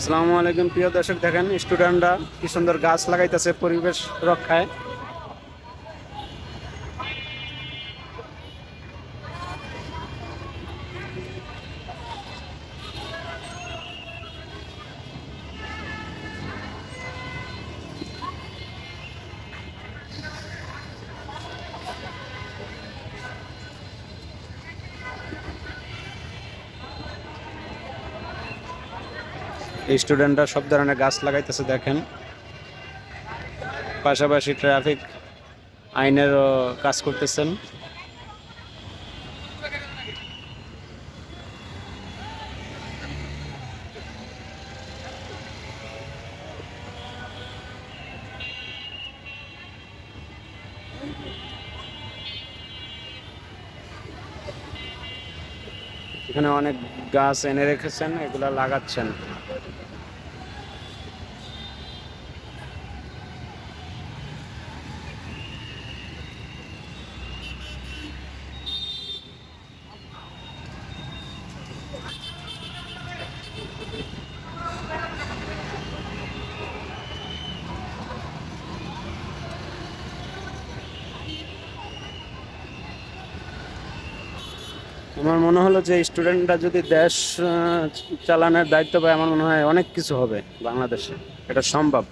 আসসালামু আলাইকুম। প্রিয় দর্শক দেখেন স্টুডেন্টরা কি সুন্দর গাছ লাগাইতেছে পরিবেশ রক্ষায়। স্টুডেন্টরা সব ধরনের গাছ লাগাইতেছে, দেখেন। পাশাপাশি ট্রাফিক আইনেরও কাজ করতেছেন। এখানে অনেক গাছ এনে রেখেছেন, এগুলা লাগাচ্ছেন। আমার মনে হলো যে স্টুডেন্টরা যদি দেশ চালানোর দায়িত্ব পায়, আমার মনে হয় অনেক কিছু হবে বাংলাদেশে। এটা সম্ভব।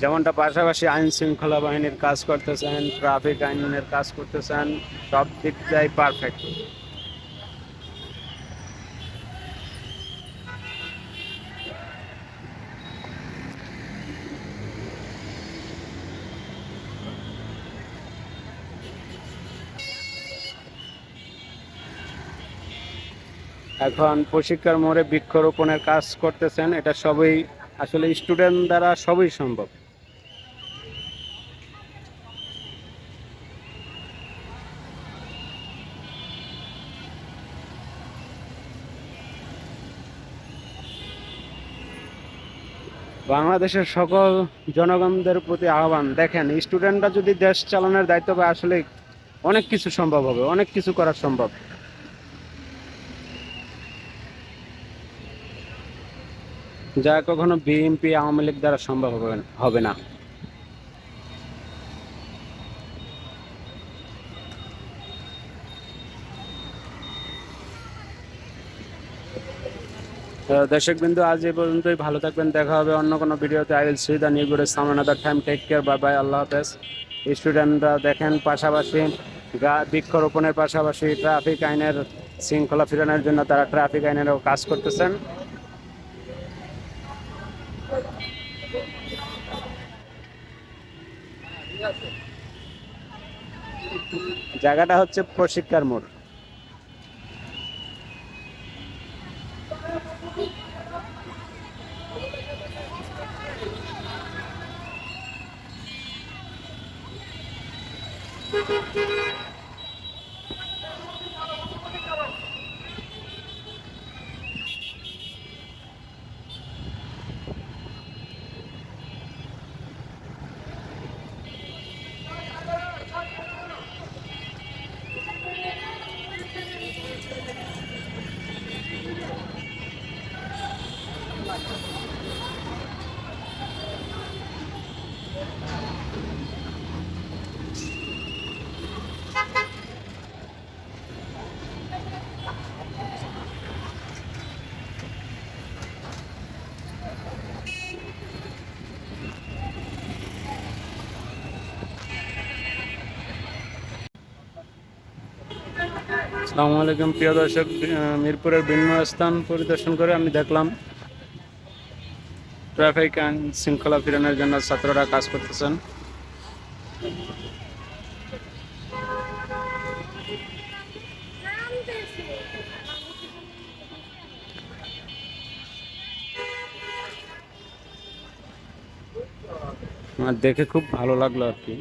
যেমনটা পাশাপাশি আইন শৃঙ্খলা বাহিনীর কাজ করতেছেন ট্রাফিক আইনের কাজ করতেছেন, সব দিকটাই পারফেক্ট এখন প্রশিক্ষার মোড়ে বৃক্ষরোপণের কাজ করতেছেন, এটা সবই আসলে স্টুডেন্ট দ্বারা সবই সম্ভব। বাংলাদেশের সকল জনগণদের প্রতি আহ্বান, দেখেন স্টুডেন্টরা যদি দেশ চালানোর দায়িত্ব পায়, আসলে অনেক কিছু সম্ভব হবে, অনেক কিছু করা সম্ভব। যা কখনো বিএনপি, আওয়ামী লীগ দ্বারা সম্ভব হবে না- দর্শক বিন্দু আজ এই পর্যন্তই। ভালো থাকবেন। দেখা হবে অন্য কোনো ভিডিওতে। I will see the new good some another time take care bye bye আল্লাহ হাফেজ। স্টুডেন্টরা দেখেন, পাশাপাশি বৃক্ষরোপণের পাশাপাশি ট্রাফিক আইনের শৃঙ্খলা ফিরানোর জন্য তারা ট্রাফিক আইনেরও কাজ করতেছেন। জায়গাটা হচ্ছে প্রশিক্ষার মোড়। আসসালামু আলাইকুম। প্রিয় দর্শক মিরপুরের ভিন্ন স্থান পরিদর্শন করে আমি দেখলাম ট্রাফিক আইন শৃঙ্খলা ফিরানোর জন্য ছাত্ররা কাজ করতেছেন। আমার দেখে খুব ভালো লাগল আর কি।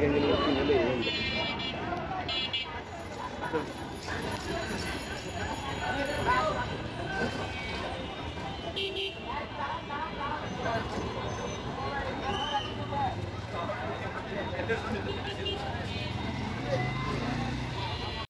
గింజలు